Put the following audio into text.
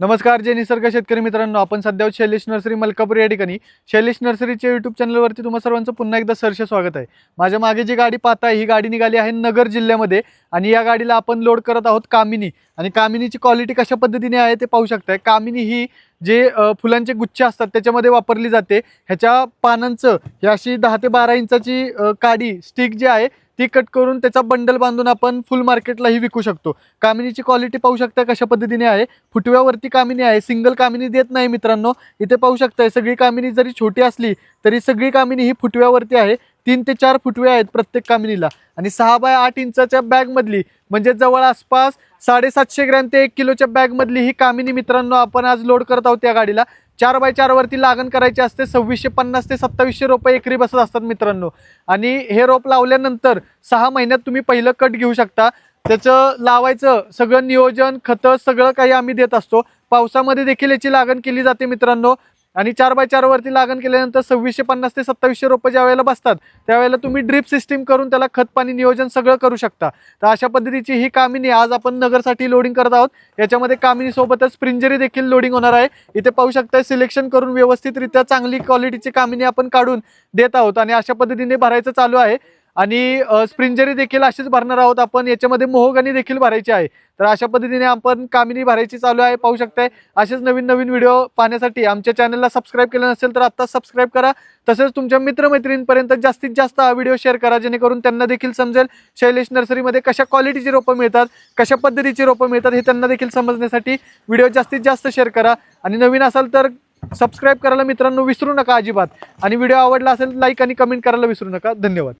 नमस्कार जय निसर्ग शेतकरी मित्रांनो आपण सध्या शैलेश नर्सरी मलकापूर या ठिकाणी. शैलेश नर्सरीच्या युट्यूब चॅनलवरती तुम्हा सर्वांचं पुन्हा एकदा सरश स्वागत आहे. माझ्या मागे जी गाडी पाहताय ही गाडी निघाली आहे नगर जिल्ह्यामध्ये आणि या गाडीला आपण लोड करत आहोत कामिनी. आणि कामिनीची क्वालिटी कशा पद्धतीने आहे ते पाहू शकताय. कामिनी ही जे फुलांचे गुच्छ असतात त्याच्यामध्ये वापरली जाते. ह्याच्या पानांचं ही अशी दहा ते बारा इंचाची काडी स्टिक जी आहे ती कट करून त्याचा बंडल बांधून आपण फुल मार्केटलाही विकू शकतो. कामिनीची क्वालिटी पाहू शकता कशा पद्धतीने आहे. फुटव्यावरती कामिनी आहे सिंगल कामिनी देत नाही मित्रांनो. इथे पाहू शकताय सगळी कामिनी जरी छोटी असली तरी सगळी कामिनी ही फुटव्यावरती आहे. तीन ते चार फुटवे आहेत प्रत्येक कामिनीला. आणि सहा बाय आठ इंचाच्या बॅगमधली म्हणजे जवळ आसपास साडेसातशे ग्रॅम ते एक किलोच्या बॅगमधली ही कामिनी मित्रांनो आपण आज लोड करत आहोत या गाडीला. चार बाय चारवरती लागण करायची असते सव्वीसशे पन्नास ते सत्तावीसशे रुपये एकरी बसत असतात मित्रांनो. आणि हे रोप लावल्यानंतर सहा महिन्यात तुम्ही पहिलं कट घेऊ शकता. त्याचं लावायचं सगळं नियोजन खतं सगळं काही आम्ही देत असतो. पावसामध्ये देखील याची लागण केली जाते मित्रांनो. आणि चार बाय चार वरती लागण केल्यानंतर सव्वीसशे पन्नास ते सत्तावीसशे रुपये ज्या वेळेला बसतात त्यावेळेला तुम्ही ड्रीप सिस्टीम करून त्याला खत पाणी नियोजन सगळं करू शकता. तर अशा पद्धतीची ही कामिनी आज आपण नगरसाठी लोडिंग करत आहोत. याच्यामध्ये कामिनीसोबतच स्प्रिंजरी देखील लोडिंग होणार आहे. इथे पाहू शकता सिलेक्शन करून व्यवस्थितरित्या चांगली क्वालिटीची कामिनी आपण काढून देत आहोत. आणि अशा पद्धतीने भरायचं चालू आहे. आणि स्प्रिंजरी देखील अशीच भरणार आहोत आपण. याच्यामध्ये मोहगणी देखील भरायची आहे. तर अशा पद्धतीने आपण कामिनी भरायची चालू आहे पाहू शकताय. असेच नवीन नवीन व्हिडिओ पाहण्यासाठी आमच्या चॅनलला सबस्क्राईब केलं नसेल तर आत्ताच सबस्क्राईब करा. तसेच तुमच्या मित्रमैत्रिणींपर्यंत जास्तीत जास्त हा व्हिडिओ शेअर करा जेणेकरून त्यांना देखील समजेल शैलेश नर्सरीमध्ये कशा क्वालिटीची रोपं मिळतात कशा पद्धतीची रोपं मिळतात हे त्यांना देखील समजण्यासाठी व्हिडिओ जास्तीत जास्त शेअर करा. आणि नवीन असाल तर सबस्क्राईब करायला मित्रांनो विसरू नका अजिबात. आणि व्हिडिओ आवडला असेल लाईक आणि कमेंट करायला विसरू नका. धन्यवाद.